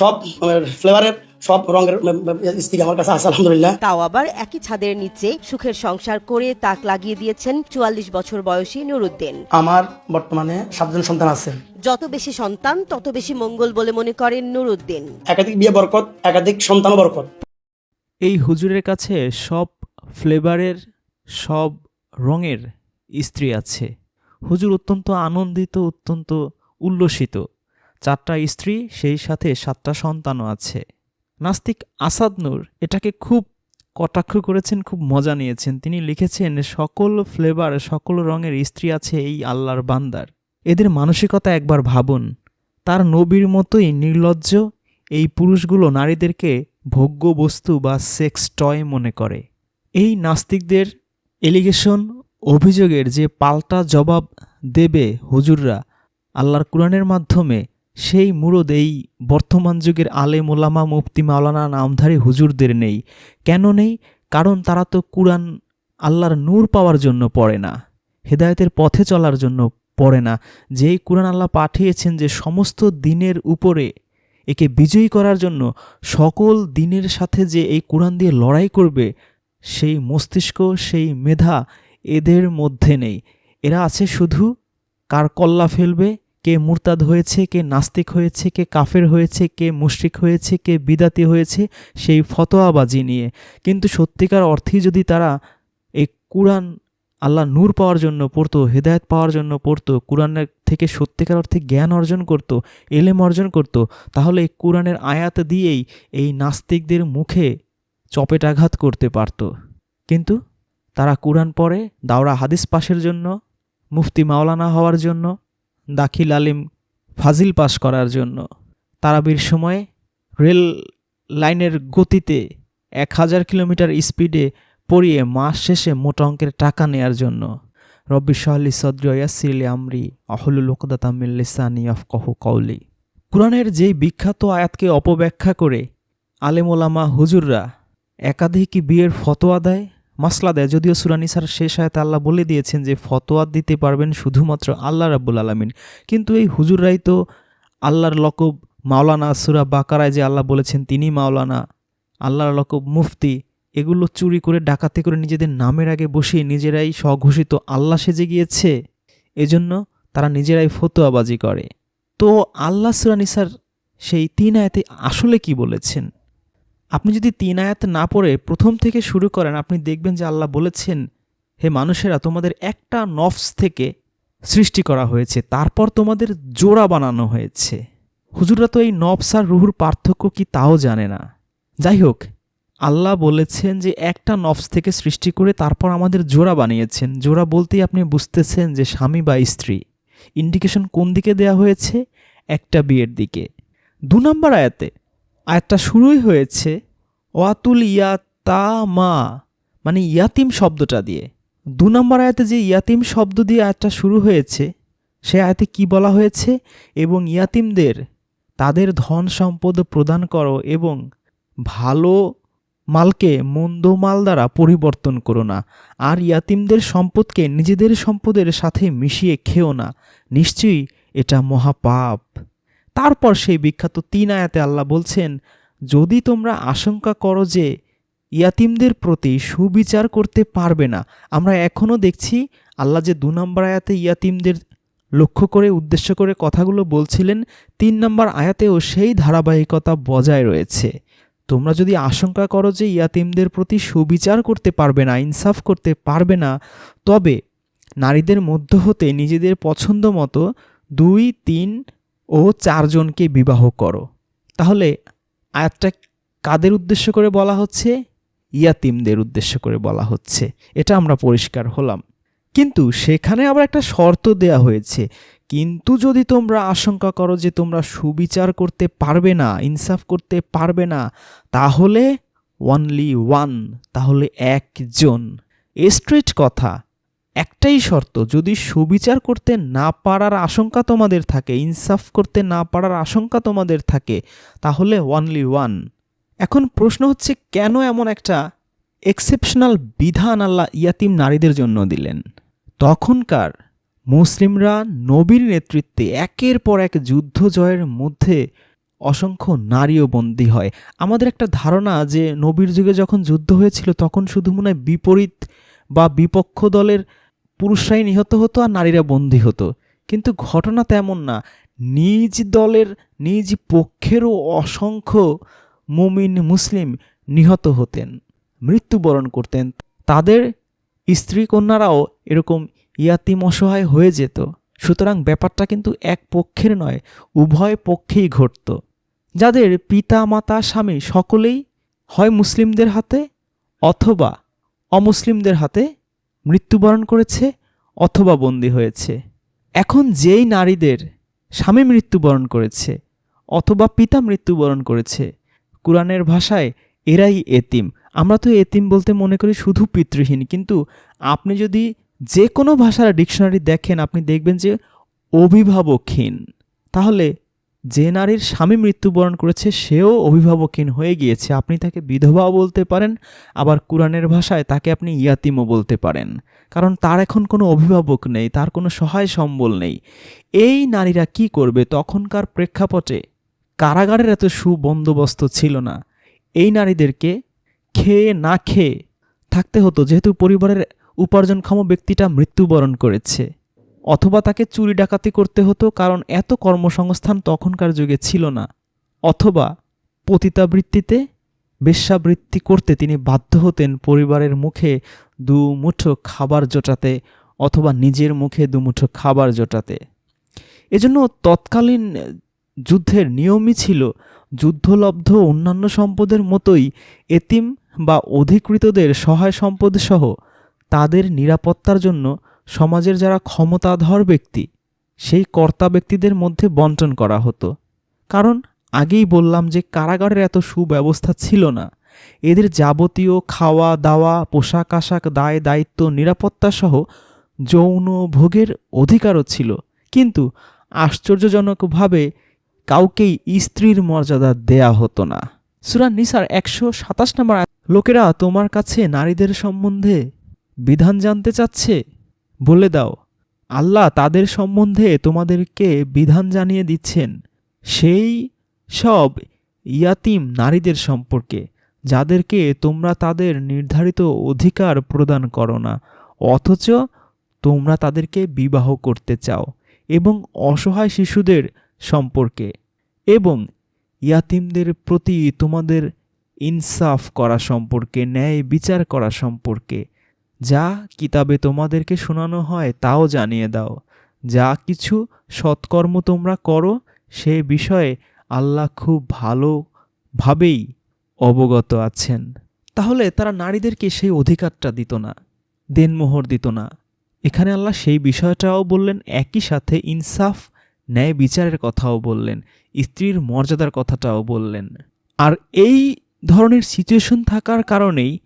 সব ফ্লেভারের সব রঙের স্ত্রী আমার কাছে আছে আলহামদুলিল্লাহ। তাও আবার একই ছাদের নিচে সুখের সংসার করে তাক লাগিয়ে দিয়েছেন চুয়াল্লিশ বছর বয়সী নুরুদ্দিন। আমার বর্তমানে সাতজন সন্তান আছে। যত বেশি সন্তান তত বেশি মঙ্গল বলে মনে করেন নুরুদ্দিন। একাধিক বিয়ে বরকত একাধিক সন্তান বরকত। এই হুজুরের কাছে সব ফ্লেভারের সব রঙের স্ত্রী আছে। হুজুর অত্যন্ত আনন্দিত অত্যন্ত উল্লসিত। চারটা স্ত্রী, সেই সাথে সাতটা সন্তানও আছে। নাস্তিক আসাদ নূর এটাকে খুব কটাক্ষ করেছেন, খুব মজা নিয়েছেন। তিনি লিখেছেন, সকল ফ্লেভার সকল রঙের স্ত্রী আছে এই আল্লাহর বান্দার। এদের মানসিকতা একবার ভাবুন। তার নবীর মতোই নির্লজ্জ এই পুরুষগুলো নারীদেরকে ভোগ্য বস্তু বা সেক্স টয় মনে করে। এই নাস্তিকদের এলিগেশন অভিযোগের যে পাল্টা জবাব দেবে হুজুররা, আল্লাহর কোরআনের মাধ্যমে সেই মুরদ এই বর্তমান যুগের আলে ওলামা মুফতি মাওলানা নামধারী হুজুরদের নেই। কেন নেই? কারণ তারা তো কুরআন আল্লাহর নূর পাওয়ার জন্য পড়ে না, হেদায়েতের পথে চলার জন্য পড়ে না। যেই কুরআন আল্লাহ পাঠিয়েছেন যে সমস্ত দিনের উপরে একে বিজয়ী করার জন্য, সকল দিনের সাথে যে এই কোরআন দিয়ে লড়াই করবে, সেই মস্তিষ্ক, সেই মেধা এদের মধ্যে নেই। এরা আছে শুধু কার কল্লা ফেলবে কে মুরতাদ হয়েছে, কে নাস্তিক হয়েছে, কে কাফের হয়েছে, কে মুশরিক হয়েছে, কে বিদাতি হয়েছে, সেই ফতোয়াবাজি নিয়ে। কিন্তু সত্যিকার অর্থেই যদি তারা এই কোরআন আল্লাহ নূর পাওয়ার জন্য পড়তো, হেদায়ত পাওয়ার জন্য পড়তো কোরআনের থেকে সত্যিকার অর্থে জ্ঞান অর্জন করত, এলেম অর্জন করত, তাহলে এই কোরআনের আয়াত দিয়েই এই নাস্তিকদের মুখে চপেটাঘাত করতে পারত। কিন্তু তারা কোরআন পড়ে, দাওরা হাদিস পাশের জন্য, মুফতি মাওলানা হওয়ার জন্য দাখিল আলিম ফাজিল পাস করার জন্য। তারাবির সময় রেল লাইনের গতিতে এক হাজার কিলোমিটার স্পিডে পড়িয়ে মাস শেষে মোটা অঙ্কের টাকা নেয়ার জন্য। রব্বি শাহলি সদ্রিয়াসিলি আমরি ওকদাতামিল্লিসানি অফ কহ কৌলি কোরআনের যেই বিখ্যাত আয়াতকে অপব্যাখ্যা করে আলেমোলামা হুজুররা একাধিক বিয়ের ফতোয়া দেয় মাসলা দেয়। যদিও সুরানিসার শেষ আয়াতে আল্লাহ বলে দিয়েছেন যে, ফতোয়া দিতে পারবেন শুধুমাত্র আল্লাহ রাব্বুল আলমিন। কিন্তু এই হুজুররাই তো আল্লাহর লকব মাওলানা সুরা বাকারায় যে আল্লাহ বলেছেন তিনি মাওলানা, আল্লাহর লকব মুফতি, এগুলো চুরি করে, ডাকাতি করে নিজেদের নামের আগে বসিয়ে নিজেরাই স্বঘোষিত আল্লাহ সেজে গিয়েছে, এজন্য তারা নিজেরাই ফতোয়াবাজি করে। তো আল্লাহ সুরানিসার সেই তিন আয়াতে আসলে কি বলেছেন? আপনি যদি তিন আয়াত না পড়ে প্রথম থেকে শুরু করেন, আপনি দেখবেন যে আল্লাহ বলেছেন, হে মানুষেরা, তোমাদের একটা নফস থেকে সৃষ্টি করা হয়েছে, তারপর তোমাদের জোড়া বানানো হয়েছে। হুজুররা তো এই নফস আর রুহুর পার্থক্য কি তাও জানে না। যাই হোক, আল্লাহ বলেছেন যে একটা নফস থেকে সৃষ্টি করে তারপর আমাদের জোড়া বানিয়েছেন। জোড়া বলতেই আপনি বুঝতেছেন যে স্বামী বা স্ত্রী। ইন্ডিকেশন কোন দিকে দেয়া হয়েছে? একটা বিয়ের দিকে। দু নম্বর আয়াতে আয়াতটা শুরুই হয়েছে, ওয়াতুল ইয়াতামা মানে ইয়াতিম শব্দটা দিয়ে। দু নম্বর আয়াতে যে ইয়াতিম শব্দ দিয়ে আয়াতটা শুরু হয়েছে, সে আয়াতে কি বলা হয়েছে? এবং ইয়াতিমদের, তাদের ধন সম্পদ প্রদান করো এবং ভালো মালকে মন্দ মাল দ্বারা পরিবর্তন করো না। আর ইয়াতিমদের সম্পদকে নিজেদের সম্পদের সাথে মিশিয়ে খেও না। নিশ্চয়ই এটা মহাপাপ। তারপর সেই বিখ্যাত তিন আয়াতে আল্লাহ বলছেন, যদি তোমরা আশঙ্কা করো যে ইয়াতিমদের প্রতি সুবিচার করতে পারবে না, আমরা এখনও দেখছি আল্লাহ যে দু নম্বর আয়াতে ইয়াতিমদের লক্ষ্য করে, উদ্দেশ্য করে কথাগুলো বলছিলেন, তিন নম্বর আয়াতেও সেই ধারাবাহিকতা বজায় রয়েছে। তোমরা যদি আশঙ্কা করো যে ইয়াতিমদের প্রতি সুবিচার করতে পারবে না, ইনসাফ করতে পারবে না, তবে নারীদের মধ্য হতে নিজেদের পছন্দ মতো দুই, তিন ও চারজনকে বিবাহ করো। তাহলে আয়াতটা কাদের উদ্দেশ্য করে বলা হচ্ছে? ইয়াতিমদের উদ্দেশ্য করে বলা হচ্ছে। এটা আমরা পরিষ্কার হলাম। কিন্তু সেখানে আবার একটা শর্ত দেয়া হয়েছে। কিন্তু যদি তোমরা আশঙ্কা করো যে তোমরা সুবিচার করতে পারবে না, ইনসাফ করতে পারবে না, তাহলে ওয়ানলি ওয়ান তাহলে একজন। স্ট্রেট কথা। একটাই শর্ত, যদি সুবিচার করতে না পারার আশঙ্কা তোমাদের থাকে, ইনসাফ করতে না পারার আশঙ্কা তোমাদের থাকে, তাহলে ওয়ানলি ওয়ান এখন প্রশ্ন হচ্ছে, কেন এমন একটা এক্সেপশনাল বিধান আল্লাহ ইয়াতিম নারীদের জন্য দিলেন? তখনকার মুসলিমরা নবীর নেতৃত্বে একের পর এক যুদ্ধ জয়ের মধ্যে অসংখ্য নারীও বন্দী হয়। আমাদের একটা ধারণা যে, নবীর যুগে যখন যুদ্ধ হয়েছিল, তখন শুধু মনে হয় বিপরীত বা বিপক্ষ দলের পুরুষরাই নিহত হতো আর নারীরা বন্দী হতো। কিন্তু ঘটনা তেমন না। নিজ দলের, নিজ পক্ষেরও অসংখ্য মুমিন মুসলিম নিহত হতেন, মৃত্যুবরণ করতেন। তাদের স্ত্রী কন্যারাও এরকম ইয়াতিম অসহায় হয়ে যেত। সুতরাং ব্যাপারটা কিন্তু এক পক্ষের নয়, উভয় পক্ষেই ঘটত। যাদের পিতা, মাতা, স্বামী সকলেই হয় মুসলিমদের হাতে অথবা অমুসলিমদের হাতে মৃত্যুবরণ করেছে অথবা বন্দী হয়েছে। এখন যেই নারীদের স্বামী মৃত্যুবরণ করেছে অথবা পিতা মৃত্যুবরণ করেছে, কোরআনের ভাষায় এরাই এতিম। আমরা তো এতিম বলতে মনে করি শুধু পিতৃহীন, কিন্তু আপনি যদি যে কোনো ভাষার ডিকশনারি দেখেন, আপনি দেখবেন যে অভিভাবকহীন। তাহলে যে নারীর স্বামী মৃত্যুবরণ করেছে, সেও অভিভাবকহীন হয়ে গিয়েছে। আপনি তাকে বিধবাও বলতে পারেন, আবার কোরআনের ভাষায় তাকে আপনি ইয়াতিমও বলতে পারেন। কারণ তার এখন কোনো অভিভাবক নেই, তার কোনো সহায় সম্বল নেই। এই নারীরা কি করবে? তখনকার প্রেক্ষাপটে কারাগারের এত সুবন্দোবস্ত ছিল না। এই নারীদেরকে খেয়ে না খেয়ে থাকতে হতো, যেহেতু পরিবারের উপার্জনক্ষম ব্যক্তিটা মৃত্যুবরণ করেছে। অথবা তাকে চুরি ডাকাতি করতে হতো কারণ এত কর্মসংস্থান তখনকার যুগে ছিল না। অথবা পতিতাবৃত্তিতে বেশ্যাবৃত্তি করতে তিনি বাধ্য হতেন পরিবারের মুখে দু মুঠো খাবার জোটাতে অথবা নিজের মুখে দুমুঠো খাবার জোটাতে। এজন্য তৎকালীন যুদ্ধের নিয়মই ছিল যুদ্ধলব্ধ অন্যান্য সম্পদের মতোই এতিম বা অধিকৃতদের সহায় সম্পদ সহ তাদের নিরাপত্তার জন্য সমাজের যারা ক্ষমতাধর ব্যক্তি, সেই কর্তা ব্যক্তিদের মধ্যে বন্টন করা হতো। কারণ আগেই বললাম যে কারাগারের এত সুব্যবস্থা ছিল না। এদের যাবতীয় খাওয়া, দাওয়া, পোশাক আশাক, দায়, দায়িত্ব নিরাপত্তা সহ যৌন ভোগের অধিকারও ছিল। কিন্তু আশ্চর্যজনকভাবে কাউকেই স্ত্রীর মর্যাদা দেয়া হতো না। সুরান নিসার একশো সাতাশ নম্বর লোকেরা তোমার কাছে নারীদের সম্বন্ধে বিধান জানতে চাচ্ছে? বলে দাও, আল্লাহ তাদের সম্বন্ধে তোমাদেরকে বিধান জানিয়ে দিচ্ছেন, সেই সব ইয়াতিম নারীদের সম্পর্কে, যাদেরকে তোমরা তাদের নির্ধারিত অধিকার প্রদান করো না, অথচ তোমরা তাদেরকে বিবাহ করতে চাও এবং অসহায় শিশুদের সম্পর্কে এবং ইয়াতিমদের প্রতি তোমাদের ইনসাফ করা সম্পর্কে, ন্যায় বিচার করা সম্পর্কে। যা কিতাবে তোমাদেরকে শোনানো হয় তাও জানিয়ে দাও। যা কিছু সৎকর্ম তোমরা করো, সে বিষয়ে আল্লাহ খুব ভালোভাবেই অবগত আছেন। তাহলে তারা নারীদেরকে সেই অধিকারটা দিত না, দেনমোহর দিত না। এখানে আল্লাহ সেই বিষয়টাও বললেন, একই সাথে ইনসাফ, ন্যায় বিচারের কথাও বললেন, স্ত্রীর মর্যাদার কথাটাও বললেন। আর এই ধরনের সিচুয়েশন থাকার কারণেই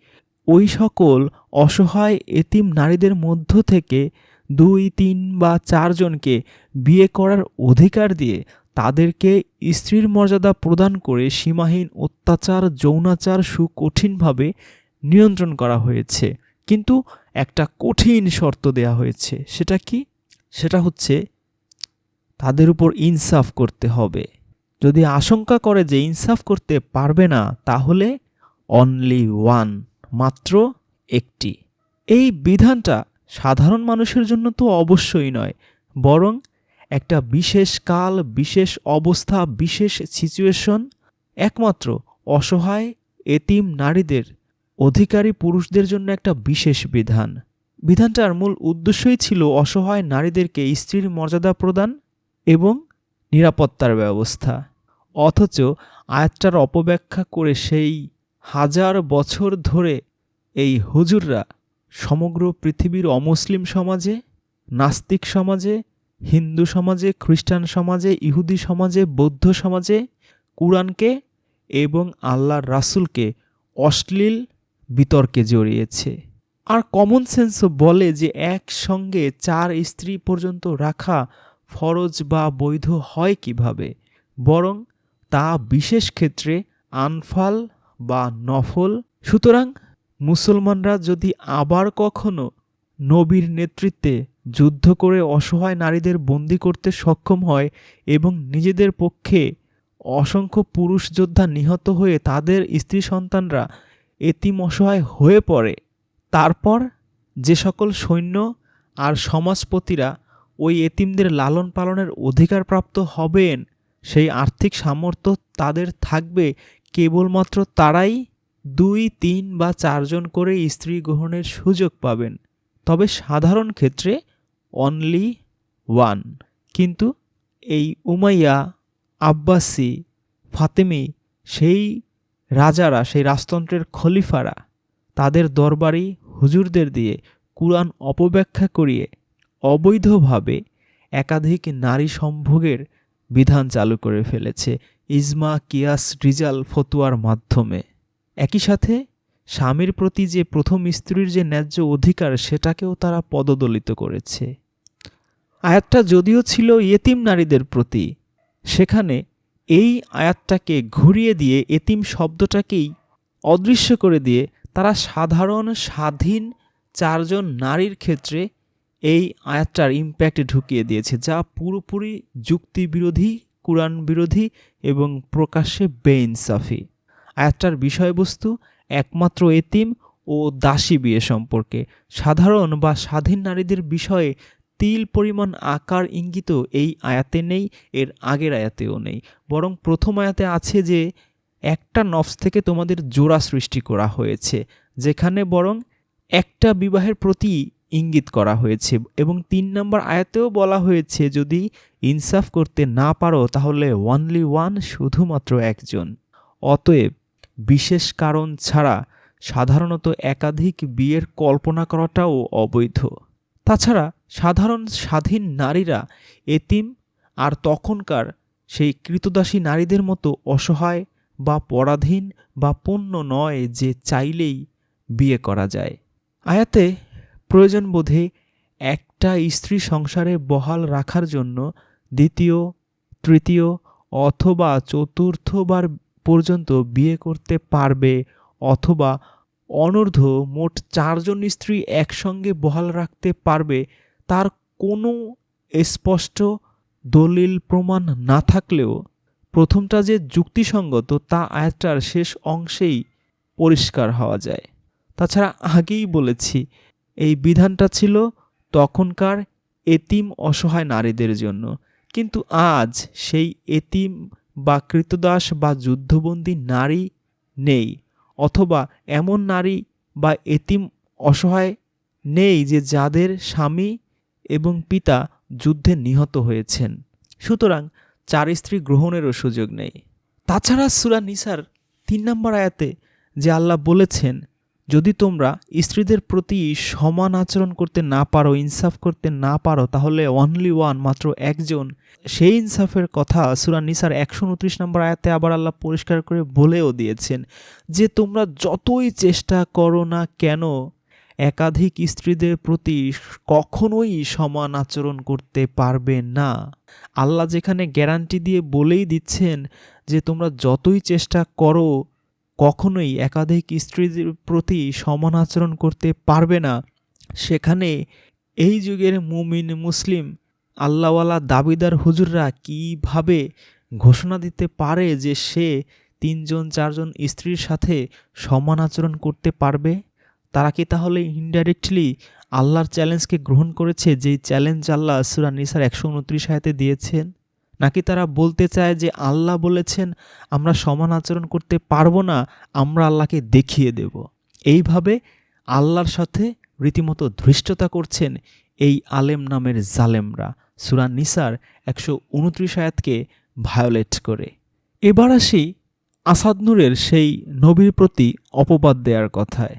ওই সকল অসহায় এতিম নারীদের মধ্য থেকে দুই, তিন বা চারজনকে বিয়ে করার অধিকার দিয়ে তাদেরকে স্ত্রীর মর্যাদা প্রদান করে সীমাহীন অত্যাচার, যৌনাচার সুকঠিনভাবে নিয়ন্ত্রণ করা হয়েছে। কিন্তু একটা কঠিন শর্ত দেয়া হয়েছে, সেটা কি? সেটা হচ্ছে তাদের উপর ইনসাফ করতে হবে। যদি আশঙ্কা করে যে ইনসাফ করতে পারবে না, তাহলে অনলি ওয়ান মাত্র একটি। এই বিধানটা সাধারণ মানুষের জন্য তো অবশ্যই নয়, বরং একটা বিশেষ কাল, বিশেষ অবস্থা, বিশেষ সিচুয়েশন একমাত্র অসহায়, এতিম নারীদের, অধিকারী পুরুষদের জন্য একটা বিশেষ বিধান। বিধানটার মূল উদ্দেশ্যই ছিল অসহায় নারীদেরকে স্ত্রীর মর্যাদা প্রদান এবং নিরাপত্তার ব্যবস্থা। অথচ আয়াতটার অপব্যাখ্যা করে সেই হাজার বছর ধরে এই হুজুররা সমগ্র পৃথিবীর অমুসলিম সমাজে, নাস্তিক সমাজে, হিন্দু সমাজে, খ্রিস্টান সমাজে, ইহুদি সমাজে, বৌদ্ধ সমাজে কুরআনকে এবং আল্লাহর রাসূলকে অশ্লীল বিতর্কে জড়িয়েছে। আর কমন সেন্সও বলে যে একসঙ্গে চার স্ত্রী পর্যন্ত রাখা ফরজ বা বৈধ হয় কীভাবে? বরং তা বিশেষ ক্ষেত্রে আনফাল বা নফল। সুতরাং মুসলমানরা যদি আবার কখনো নবীর নেতৃত্বে যুদ্ধ করে অসহায় নারীদের বন্দি করতে সক্ষম হয় এবং নিজেদের পক্ষে অসংখ্য পুরুষ যোদ্ধা নিহত হয়ে তাদের স্ত্রী সন্তানরা এতিম অসহায় হয়ে পড়ে, তারপর যে সকল সৈন্য আর সমাজপতিরা ওই এতিমদের লালন পালনের অধিকারপ্রাপ্ত হবেন, সেই আর্থিক সামর্থ্য তাদের থাকবে, কেবলমাত্র তারাই দুই, তিন বা চারজন করে স্ত্রী গ্রহণের সুযোগ পাবেন। তবে সাধারণ ক্ষেত্রে অনলি ওয়ান কিন্তু এই উমাইয়া, আব্বাসি, ফাতেমি সেই রাজারা, সেই রাজতন্ত্রের খলিফারা, তাদের দরবারি হুজুরদের দিয়ে কুরআন অপব্যাখ্যা করিয়ে অবৈধভাবে একাধিক নারী সম্ভোগের বিধান চালু করে ফেলেছে। ইজমা, কিয়াস, রিজাল, ফতুয়ার মাধ্যমে। একই সাথে স্বামীর প্রতি যে প্রথম স্ত্রীর যে ন্যায্য অধিকার, সেটাকেও তারা পদদলিত করেছে। আয়াতটা যদিও ছিল এতিম নারীদের প্রতি, সেখানে এই আয়াতটাকে ঘুরিয়ে দিয়ে এতিম শব্দটাকেই অদৃশ্য করে দিয়ে, তারা সাধারণ, স্বাধীন চারজন নারীর ক্ষেত্রে এই আয়াতটার ইম্প্যাক্ট ঢুকিয়ে দিয়েছে, যা পুরোপুরি যুক্তি বিরোধী কোরআন বিরোধী এবং প্রকাশ্যে বেইনসাফি। আয়াতটার বিষয়বস্তু একমাত্র এতিম ও দাসী বিয়ে সম্পর্কে। সাধারণ বা স্বাধীন নারীদের বিষয়ে তিল পরিমাণ আকার ইঙ্গিত এই আয়াতে নেই, এর আগের আয়াতেও নেই। বরং প্রথম আয়াতে আছে যে, একটা নফস থেকে তোমাদের জোড়া সৃষ্টি করা হয়েছে, যেখানে বরং একটা বিবাহের প্রতি ইঙ্গিত করা হয়েছে এবং তিন নম্বর আয়াতেও বলা হয়েছে, যদি ইনসাফ করতে না পারো তাহলে ওয়ানলি ওয়ান শুধুমাত্র একজন। অতএব বিশেষ কারণ ছাড়া সাধারণত একাধিক বিয়ের কল্পনা করাটাও অবৈধ। তাছাড়া সাধারণ স্বাধীন নারীরা এতিম আর তখনকার সেই কৃতদাসী নারীদের মতো অসহায় বা পরাধীন বা পণ্য নয় যে চাইলেই বিয়ে করা যায়। আয়াতে প্রয়োজন বোধে একটা স্ত্রী সংসারে বহাল রাখার জন্য দ্বিতীয়, তৃতীয় অথবা চতুর্থবার পর্যন্ত বিয়ে করতে পারবে অথবা অনূর্ধ্ব মোট চারজন স্ত্রী একসঙ্গে বহাল রাখতে পারবে, তার কোনো স্পষ্ট দলিল প্রমাণ না থাকলেও প্রথমটা যে যুক্তিসঙ্গত তা আয়াতটার শেষ অংশেই পরিষ্কার হওয়া যায়। তাছাড়া আগেই বলেছি, এই বিধানটা ছিল তখনকার এতিম অসহায় নারীদের জন্য। কিন্তু আজ সেই এতিম বা কৃতদাস বা যুদ্ধবন্দী নারী নেই, অথবা এমন নারী বা এতিম অসহায় নেই যে যাদের স্বামী এবং পিতা যুদ্ধে নিহত হয়েছেন। সুতরাং চার স্ত্রী গ্রহণেরও সুযোগ নেই। তাছাড়া সুরা নিসার তিন নম্বর আয়াতে যে আল্লাহ বলেছেন যদি তোমরা স্ত্রীদের প্রতি সমান আচরণ করতে না পারো, ইনসাফ করতে না পারো, তাহলে অনলি ওয়ান মাত্র একজন সেই ইনসাফের কথা সুরা নিসার একশো উনত্রিশ নম্বর আয়াতে আবার আল্লাহ পরিষ্কার করে বলেও দিয়েছেন যে, তোমরা যতই চেষ্টা করো না কেন, একাধিক স্ত্রীদের প্রতি কখনোই সমান আচরণ করতে পারবে না। আল্লাহ যেখানে গ্যারান্টি দিয়ে বলেই দিচ্ছেন যে, তোমরা যতই চেষ্টা করো কখনোই একাধিক স্ত্রীর প্রতি সমান আচরণ করতে পারবে না। সেখানে এই যুগের মুমিন মুসলিম, আল্লাহওয়ালা দাবিদার হুজুররা কীভাবে ঘোষণা দিতে পারে যে সে তিনজন, চারজন স্ত্রীর সাথে সমান আচরণ করতে পারবে? তারা কি তাহলে ইনডাইরেক্টলি আল্লাহর চ্যালেঞ্জকে গ্রহণ করেছে, যেই চ্যালেঞ্জ আল্লাহ সুরা নিসার একশো উনত্রিশ আয়াতে দিয়েছেন? নাকি তারা বলতে চায় যে আল্লাহ বলেছেন, আমরা সমান আচরণ করতে পারব না, আমরা আল্লাহকে দেখিয়ে দেব। এইভাবে আল্লাহর সাথে রীতিমতো ধৃষ্টতা করছেন এই আলেম নামের জালেমরা। সুরা নিসার একশো উনত্রিশ আয়াতকে ভায়োলেট করে। এবার আসি আসাদ নূরের সেই নবীর প্রতি অপবাদ দেওয়ার কথায়।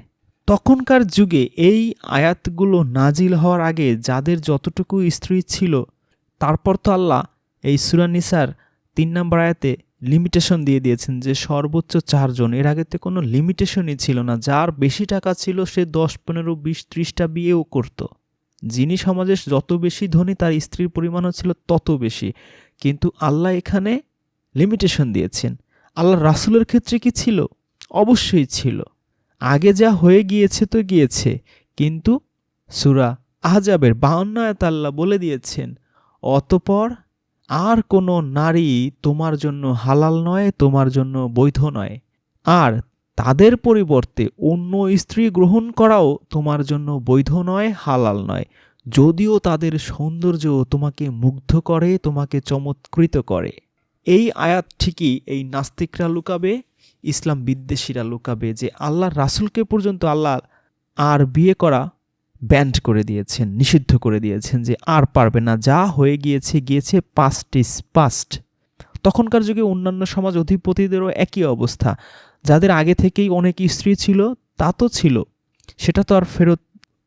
তখনকার যুগে এই আয়াতগুলো নাজিল হওয়ার আগে যাদের যতটুকু স্ত্রী ছিল, তারপর তো আল্লাহ এই সুরানিসার তিন নম্বর আয়াতে লিমিটেশন দিয়ে দিয়েছেন যে সর্বোচ্চ চারজন। এর আগে তো কোনো লিমিটেশনই ছিল না। যার বেশি টাকা ছিল সে দশ, পনেরো, বিশ, ত্রিশটা বিয়েও করত। যিনি সমাজে যত বেশি ধনী, তার স্ত্রীর পরিমাণও ছিল তত বেশি। কিন্তু আল্লাহ এখানে লিমিটেশন দিয়েছেন। আল্লাহ রাসুলের ক্ষেত্রে কি ছিল? অবশ্যই ছিল। আগে যা হয়ে গিয়েছে তো গিয়েছে। কিন্তু সুরা আহজাবের বাউন্ন আয়াত আল্লাহ বলে দিয়েছেন, অতপর আর কোনো নারী তোমার জন্য হালাল নয়, তোমার জন্য বৈধ নয়। আর তাদের পরিবর্তে অন্য স্ত্রী গ্রহণ করাও তোমার জন্য বৈধ নয়, হালাল নয়। যদিও তাদের সৌন্দর্য তোমাকে মুগ্ধ করে, তোমাকে চমৎকৃত করে। এই আয়াত ঠিকই এই নাস্তিকরা লুকাবে, ইসলাম বিদ্বেষীরা লুকাবে যে আল্লাহর রাসূলকে পর্যন্ত আল্লাহ আর বিয়ে করা ব্যান্ড করে দিয়েছেন, নিষিদ্ধ করে দিয়েছেন যে আর পারবে না। যা হয়ে গিয়েছে গিয়েছে পাস্ট ইস পাস্ট তখনকার যুগে অন্যান্য সমাজ অধিপতিদেরও একই অবস্থা। যাদের আগে থেকেই অনেক স্ত্রী ছিল, তা তো ছিল। সেটা তো আর ফেরত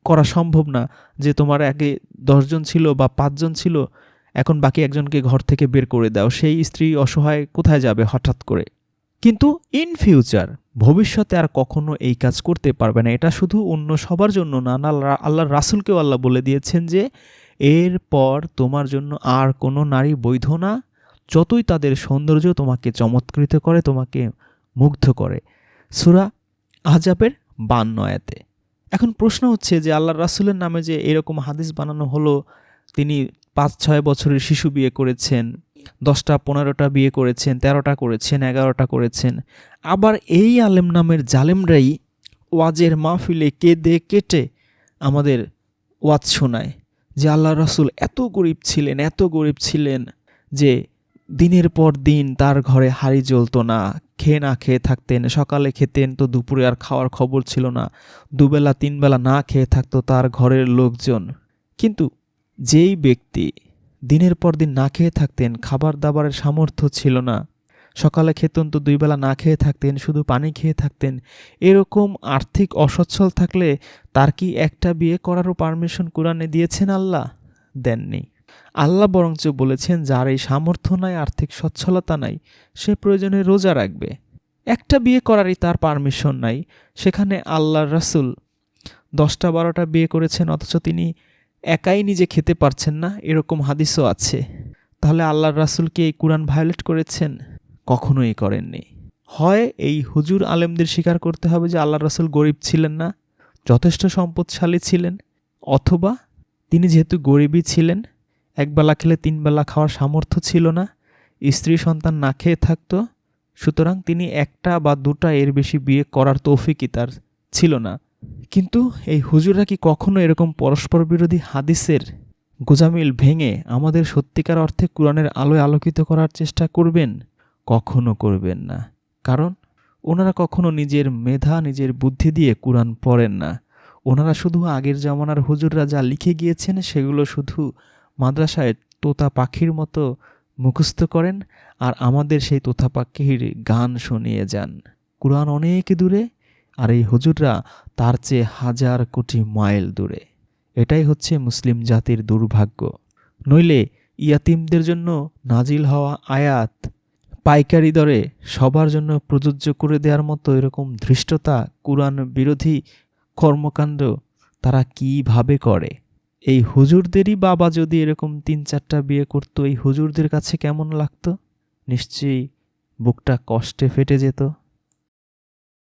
করা সম্ভব না যে তোমার আগে দশজন ছিল বা পাঁচজন ছিল, এখন বাকি একজনকে ঘর থেকে বের করে দাও। সেই স্ত্রী অসহায় কোথায় যাবে হঠাৎ করে? কিন্তু ইন ফিউচার ভবিষ্যতে আর কখনো এই কাজ করতে পারবে না। এটা শুধু অন্য সবার জন্য না আল্লাহ রাসুলকেও আল্লাহ বলে দিয়েছেন যে এরপর তোমার জন্য আর কোনো নারী বৈধ না, যতই তাদের সৌন্দর্য তোমাকে চমৎকৃত করে, তোমাকে মুগ্ধ করে। সুরা আজাবের বান্ন আয়াতে। এখন প্রশ্ন হচ্ছে যে, আল্লাহর রাসুলের নামে যে এরকম হাদিস বানানো হলো, তিনি পাঁচ ছয় বছরের শিশু বিয়ে করেছেন দশটা, পনেরোটা বিয়ে করেছেন, তেরোটা করেছেন, এগারোটা করেছেন। আবার এই আলেম নামের জালেমরাই ওয়াজের মাহফিলে কেঁদে কেটে আমাদের ওয়াজ শোনায় যে আল্লাহ রসুল এত গরিব ছিলেন, এত গরিব ছিলেন যে দিনের পর দিন তার ঘরে হাড়ি জ্বলতো না, খেয়ে না খেয়ে থাকতেন, সকালে খেতেন তো দুপুরে আর খাওয়ার খবর ছিল না, দুবেলা, তিনবেলা না খেয়ে থাকতো তার ঘরের লোকজন। কিন্তু যেই ব্যক্তি দিনের পর দিন না খেয়ে থাকতেন খাবার দাবারের সামর্থ্য ছিল না। সকালে খেতেন তো দুই বেলা না খেয়ে থাকতেন, শুধু পানি খেয়ে থাকতেন। এরকম আর্থিক অসচ্ছল থাকলে তার কি একটা বিয়ে করারও পারমিশন কোরআনে দিয়েছেন আল্লাহ? দেননি। আল্লাহ বরঞ্চ বলেছেন, যার এই সামর্থ্য নাই, আর্থিক সচ্ছলতা নাই, সে প্রয়োজনে রোজা রাখবে। একটা বিয়ে করারই তার পারমিশন নাই, সেখানে আল্লাহর রাসুল দশটা বারোটা বিয়ে করেছেন, অথচ তিনি একাই নিজে খেতে পারছেন না, এরকম হাদিসও আছে। তাহলে আল্লাহর রাসুলকে এই কোরআন ভায়োলেট করেছেন? কখনোই করেননি। হয় এই হুজুর আলেমদের স্বীকার করতে হবে যে আল্লাহ রাসুল গরিব ছিলেন না, যথেষ্ট সম্পদশালী ছিলেন, অথবা তিনি যেহেতু গরিবই ছিলেন একবেলা খেলে তিন বেলা খাওয়ার সামর্থ্য ছিল না, স্ত্রী সন্তান না খেয়ে থাকতো, সুতরাং তিনি একটা বা দুটা এর বেশি বিয়ে করার তৌফিকই তার ছিল না। কিন্তু এই হুজুররা কি কখনো এরকম পরস্পর বিরোধী হাদিসের গোজামিল ভেঙে আমাদের সত্যিকার অর্থে কোরআনের আলোয় আলোকিত করার চেষ্টা করবেন? কখনো করবেন না। কারণ ওনারা কখনো নিজের মেধা, নিজের বুদ্ধি দিয়ে কোরআন পড়েন না। ওনারা শুধু আগের জামানার হুজুররা যা লিখে গিয়েছেন সেগুলো শুধু মাদ্রাসায় তোতা পাখির মতো মুখস্থ করেন আর আমাদের সেই তোতা পাখির গান শুনিয়ে যান। কোরআন অনেক দূরে আর এই হুজুররা তার চেয়ে হাজার কোটি মাইল দূরে। এটাই হচ্ছে মুসলিম জাতির দুর্ভাগ্য। নইলে ইয়াতিমদের জন্য নাজিল হওয়া আয়াত পাইকারি দরে সবার জন্য প্রযোজ্য করে দেওয়ার মতো এরকম ধৃষ্টতা কোরআন বিরোধী কর্মকাণ্ড তারা কীভাবে করে? এই হুজুরদেরই বাবা যদি এরকম তিন চারটা বিয়ে করতো, এই হুজুরদের কাছে কেমন লাগতো? নিশ্চয়ই বুকটা কষ্টে ফেটে যেত।